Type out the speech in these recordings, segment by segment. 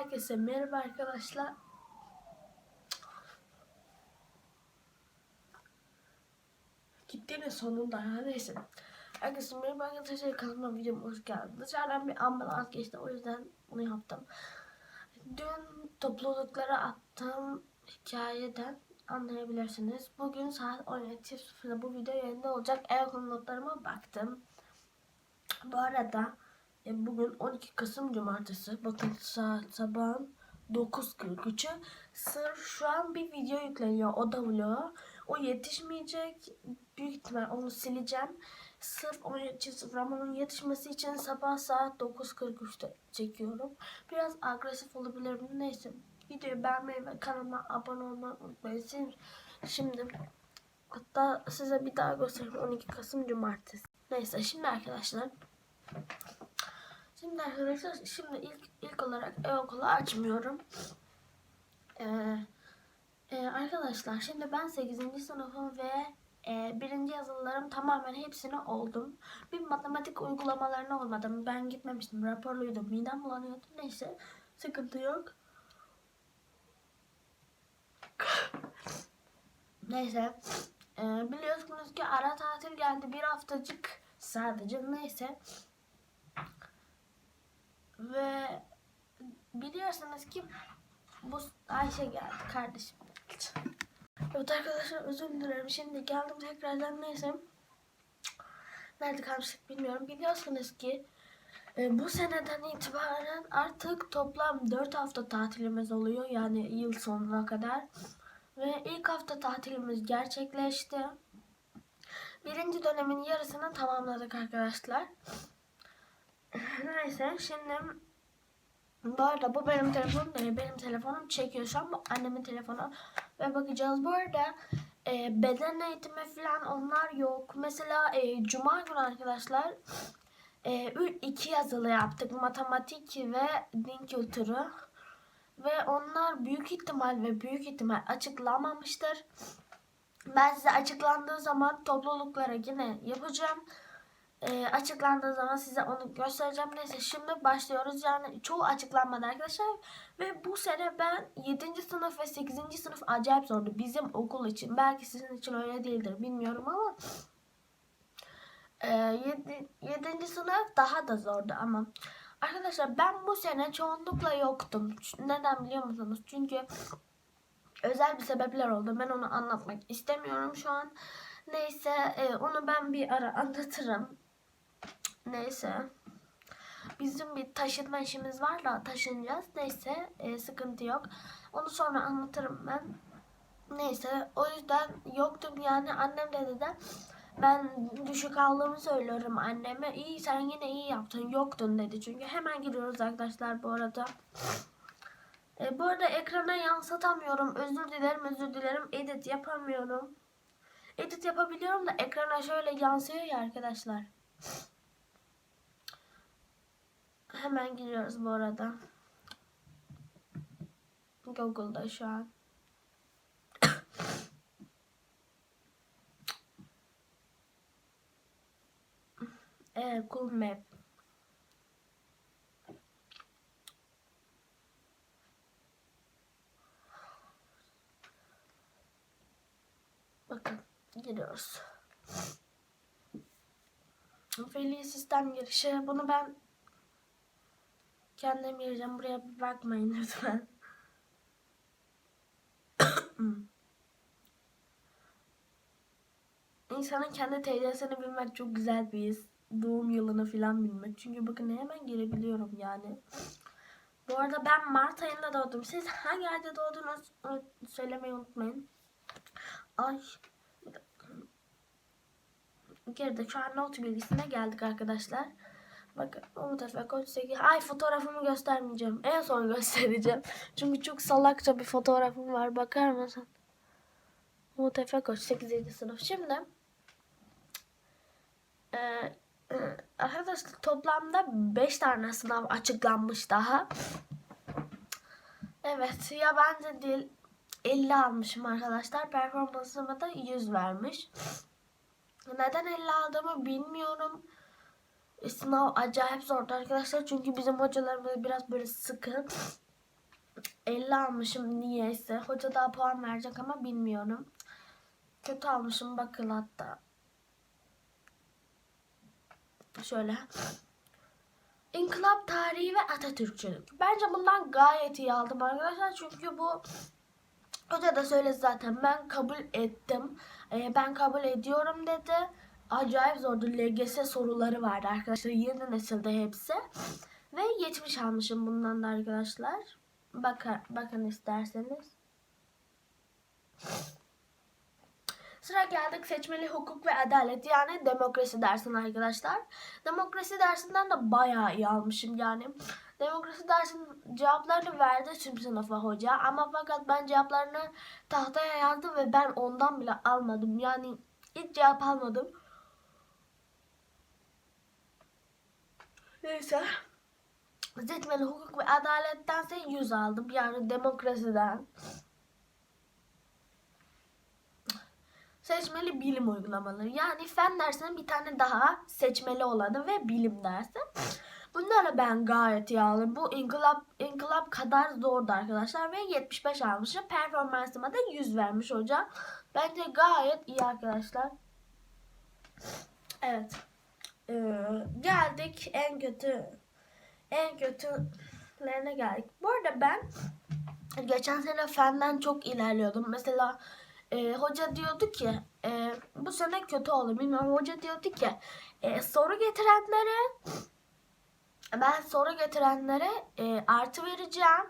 Herkese merhaba arkadaşlar. Gittiğinin sonunda neyse. Herkese merhaba arkadaşlar kanalıma videoma hoş geldiniz. Dışarıdan bir ambulans geçti o yüzden bunu yaptım. Dün topluluklara attığım hikayeden anlayabilirsiniz. Bugün saat 17.00'da bu video yayında olacak. Ev notlarıma baktım. Bu arada e, bugün 12 Kasım Cumartesi. Bakın saat sabahın 9.43'ü. Sırf şu an bir video yükleniyor. O da vlog. O yetişmeyecek. Büyük ihtimal onu sileceğim. Sırf onun için Ramon'un yetişmesi için sabah saat 9.43'te çekiyorum. Biraz agresif olabilirim. Neyse. Videoyu beğenmeyi ve kanalıma abone olmayı unutmayın. Şimdi hatta size bir daha göstereyim. 12 Kasım Cumartesi. Neyse şimdi arkadaşlar Şimdi arkadaşlar şimdi ilk ilk olarak ev okulu açmıyorum. Ee, e, arkadaşlar şimdi ben 8. sınıfım ve e, birinci yazılılarım tamamen hepsini oldum. Bir matematik uygulamalarına olmadım. Ben gitmemiştim. Raporluydum. Midem bulanıyordu. Neyse. Sıkıntı yok. Neyse. E, biliyorsunuz ki ara tatil geldi. Bir haftacık sadece. Neyse. Ve biliyorsunuz ki bu Ayşe geldi kardeşim. Evet arkadaşlar özür dilerim. Şimdi geldim tekrardan neyse. Nerede kalmıştık bilmiyorum. Biliyorsunuz ki e, bu seneden itibaren artık toplam 4 hafta tatilimiz oluyor. Yani yıl sonuna kadar. Ve ilk hafta tatilimiz gerçekleşti. Birinci dönemin yarısını tamamladık arkadaşlar. Neyse şimdi bu arada bu benim telefonum değil. Benim telefonum çekiyor şu an. Bu annemin telefonu. Ve bakacağız. Bu arada e, beden eğitimi falan onlar yok. Mesela e, cuma günü arkadaşlar e, iki yazılı yaptık. Matematik ve din kültürü. Ve onlar büyük ihtimal ve büyük ihtimal açıklanmamıştır. Ben size açıklandığı zaman topluluklara yine yapacağım e, açıklandığı zaman size onu göstereceğim. Neyse şimdi başlıyoruz. Yani çoğu açıklanmadı arkadaşlar. Ve bu sene ben 7. sınıf ve 8. sınıf acayip zordu. Bizim okul için. Belki sizin için öyle değildir. Bilmiyorum ama e, 7. 7. sınıf daha da zordu ama Arkadaşlar ben bu sene çoğunlukla yoktum. Neden biliyor musunuz? Çünkü özel bir sebepler oldu. Ben onu anlatmak istemiyorum şu an. Neyse e, onu ben bir ara anlatırım. Neyse. Bizim bir taşınma işimiz var da taşınacağız. Neyse e, sıkıntı yok. Onu sonra anlatırım ben. Neyse o yüzden yoktum yani annem de ben düşük aldığımı söylüyorum anneme. İyi sen yine iyi yaptın yoktun dedi. Çünkü hemen giriyoruz arkadaşlar bu arada. E, bu arada ekrana yansıtamıyorum. Özür dilerim özür dilerim. Edit yapamıyorum. Edit yapabiliyorum da ekrana şöyle yansıyor ya arkadaşlar. Hemen giriyoruz bu arada. Google'da şu an. Evet, Google Map. Bakın giriyoruz. Veli sistem girişi. Bunu ben kendim gireceğim. Buraya bir bakmayın lütfen. İnsanın kendi TC'sini bilmek çok güzel bir his. Doğum yılını falan bilmek. Çünkü bakın hemen girebiliyorum yani. Bu arada ben Mart ayında doğdum. Siz hangi ayda doğdunuz söylemeyi unutmayın. Ay. Geride şu an not bilgisine geldik arkadaşlar. Bakın Umut Efe Koç 8. Ay fotoğrafımı göstermeyeceğim. En son göstereceğim. Çünkü çok salakça bir fotoğrafım var. Bakar mısın? Umut Efe Koç 8. sınıf. Şimdi e, arkadaşlar toplamda 5 tane sınav açıklanmış daha. Evet yabancı dil 50 almışım arkadaşlar. Performansıma da 100 vermiş. Neden 50 aldığımı bilmiyorum. E, Sınav acayip zordu arkadaşlar. Çünkü bizim hocalarımız biraz böyle sıkı. 50 almışım niyeyse. Hoca daha puan verecek ama bilmiyorum. Kötü almışım bakın hatta. Şöyle. İnkılap tarihi ve Atatürkçülük. Bence bundan gayet iyi aldım arkadaşlar. Çünkü bu hoca da söyledi zaten. Ben kabul ettim. Ee, ben kabul ediyorum dedi. Acayip zordu. LGS soruları vardı arkadaşlar. Yeni nesilde hepsi. Ve 70 almışım bundan da arkadaşlar. Bakın, bakın isterseniz. Sıra geldik seçmeli hukuk ve adalet yani demokrasi dersine arkadaşlar. Demokrasi dersinden de bayağı iyi almışım yani. Demokrasi dersinin cevaplarını verdi tüm sınıfa hoca ama fakat ben cevaplarını tahtaya yazdım ve ben ondan bile almadım. Yani hiç cevap almadım. Neyse. Seçmeli hukuk ve adalettense 100 aldım. Yani demokrasiden. Seçmeli bilim uygulamaları. Yani fen dersinin bir tane daha seçmeli olanı ve bilim dersi. Bunları ben gayet iyi aldım. Bu inkılap, inkılap kadar zordu arkadaşlar. Ve 75 almışım. Performansıma da 100 vermiş hoca. Bence gayet iyi arkadaşlar. Evet. Ee, geldik en kötü en kötülerine geldik. Bu arada ben geçen sene fenden çok ilerliyordum. Mesela e, hoca diyordu ki e, bu sene kötü oldu bilmiyorum. Hoca diyordu ki e, soru getirenlere ben soru getirenlere e, artı vereceğim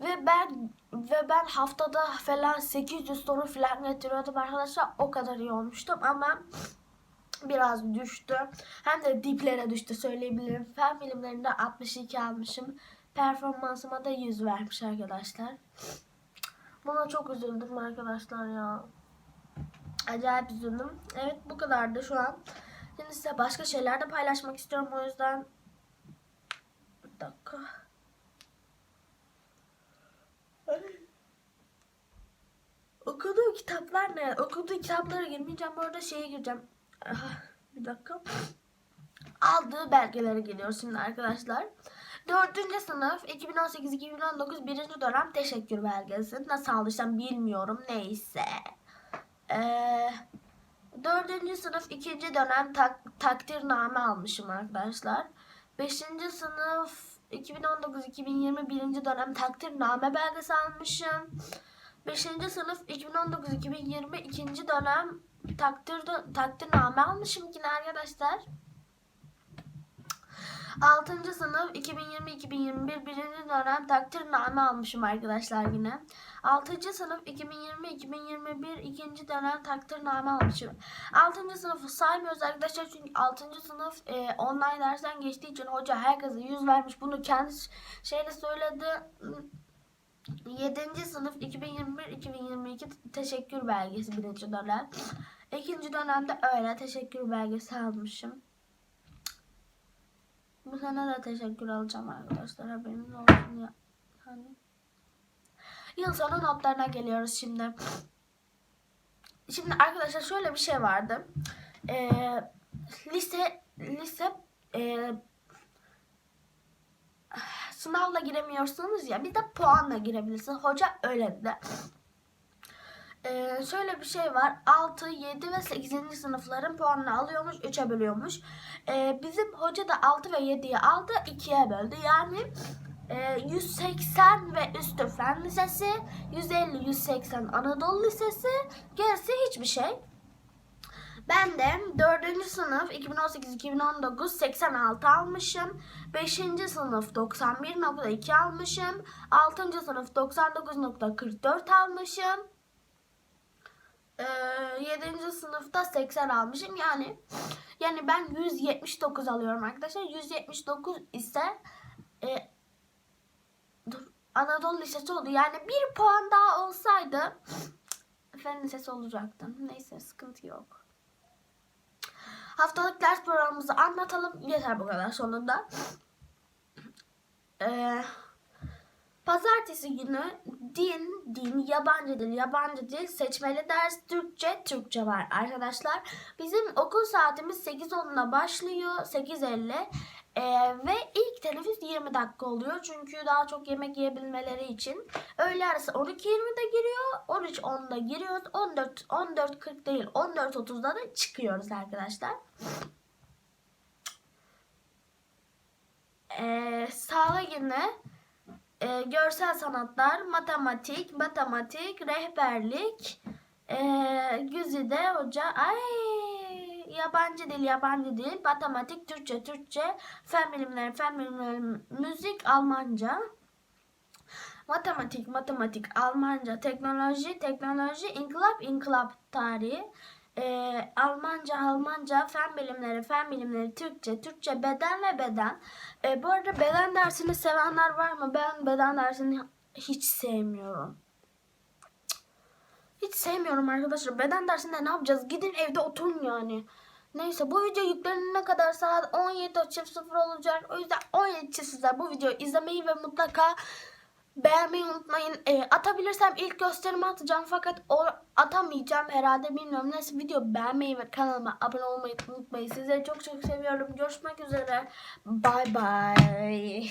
ve ben ve ben haftada falan 800 soru falan getiriyordum arkadaşlar. O kadar iyi olmuştum ama biraz düştü. Hem de diplere düştü söyleyebilirim. Fen bilimlerinde 62 almışım. Performansıma da 100 vermiş arkadaşlar. Buna çok üzüldüm arkadaşlar ya. Acayip üzüldüm. Evet bu kadardı şu an. Şimdi size başka şeyler de paylaşmak istiyorum. O yüzden bir dakika. Ay. Okuduğum kitaplar ne? Okuduğu kitaplara girmeyeceğim. Bu arada şeye gireceğim. Aha, bir dakika. Aldığı belgelere geliyoruz şimdi arkadaşlar. Dördüncü sınıf 2018-2019 birinci dönem teşekkür belgesi. Nasıl aldıysam bilmiyorum. Neyse. Ee, sınıf ikinci dönem tak, takdirname almışım arkadaşlar. Beşinci sınıf 2019-2020 birinci dönem takdirname belgesi almışım. Beşinci sınıf 2019-2020 ikinci dönem takdir takdirname almışım yine arkadaşlar. 6. sınıf 2020-2021 birinci dönem takdirname almışım arkadaşlar yine. 6. sınıf 2020-2021 ikinci dönem takdirname almışım. 6. sınıfı saymıyoruz arkadaşlar çünkü 6. sınıf e, online dersten geçtiği için hoca herkese 100 vermiş. Bunu kendi şeyle söyledi. 7. sınıf 2021-2022 teşekkür belgesi birinci dönem. İkinci dönemde öyle teşekkür belgesi almışım. Bu sene de teşekkür alacağım arkadaşlar. Haberiniz olsun ya. Hani. Yıl sonu notlarına geliyoruz şimdi. Şimdi arkadaşlar şöyle bir şey vardı. Ee, lise lise e, sınavla giremiyorsunuz ya bir de puanla girebilirsiniz. Hoca öyle dedi. Ee, şöyle bir şey var. 6, 7 ve 8. sınıfların puanını alıyormuş. 3'e bölüyormuş. Ee, bizim hoca da 6 ve 7'yi aldı. 2'ye böldü. Yani e, 180 ve üstü fen lisesi. 150, 180 Anadolu Lisesi. Gerisi hiçbir şey. Ben de 4. sınıf 2018-2019 86 almışım. 5. sınıf 91.2 almışım. 6. sınıf 99.44 almışım. Ee, 7. sınıfta 80 almışım. Yani yani ben 179 alıyorum arkadaşlar. 179 ise e, dur, Anadolu Lisesi oldu. Yani bir puan daha olsaydı Fen Lisesi olacaktı. Neyse sıkıntı yok. Haftalık ders programımızı anlatalım. Yeter bu kadar sonunda. Eee Pazartesi günü din, din, yabancı dil, yabancı dil seçmeli ders, Türkçe, Türkçe var arkadaşlar. Bizim okul saatimiz 8.10'da başlıyor, 8.50. Ee, ve ilk teneffüs 20 dakika oluyor. Çünkü daha çok yemek yiyebilmeleri için. Öğle arası 12.20'de giriyor. 13.10'da giriyoruz. 14 14.40 değil 14.30'da da çıkıyoruz arkadaşlar. Ee, sağla yine e, görsel sanatlar, matematik, matematik, rehberlik, e, Güzide hoca, ay yabancı dil, yabancı dil, matematik, Türkçe, Türkçe, fen bilimleri, fen bilimleri, müzik, Almanca, matematik, matematik, Almanca, teknoloji, teknoloji, inkılap, inkılap tarihi, e, Almanca, Almanca, fen bilimleri, fen bilimleri, Türkçe, Türkçe, beden ve beden. E, bu arada beden dersini sevenler var mı? Ben beden dersini hiç sevmiyorum. Hiç sevmiyorum arkadaşlar. Beden dersinde ne yapacağız? Gidin evde oturun yani. Neyse bu video yüklenene kadar saat 17.00 olacak. O yüzden 17.00 bu videoyu izlemeyi ve mutlaka beğenmeyi unutmayın. E, atabilirsem ilk gösterimi atacağım fakat o atamayacağım herhalde bilmiyorum. Neyse video beğenmeyi ve kanalıma abone olmayı unutmayın. Sizleri çok çok seviyorum. Görüşmek üzere. Bye bye.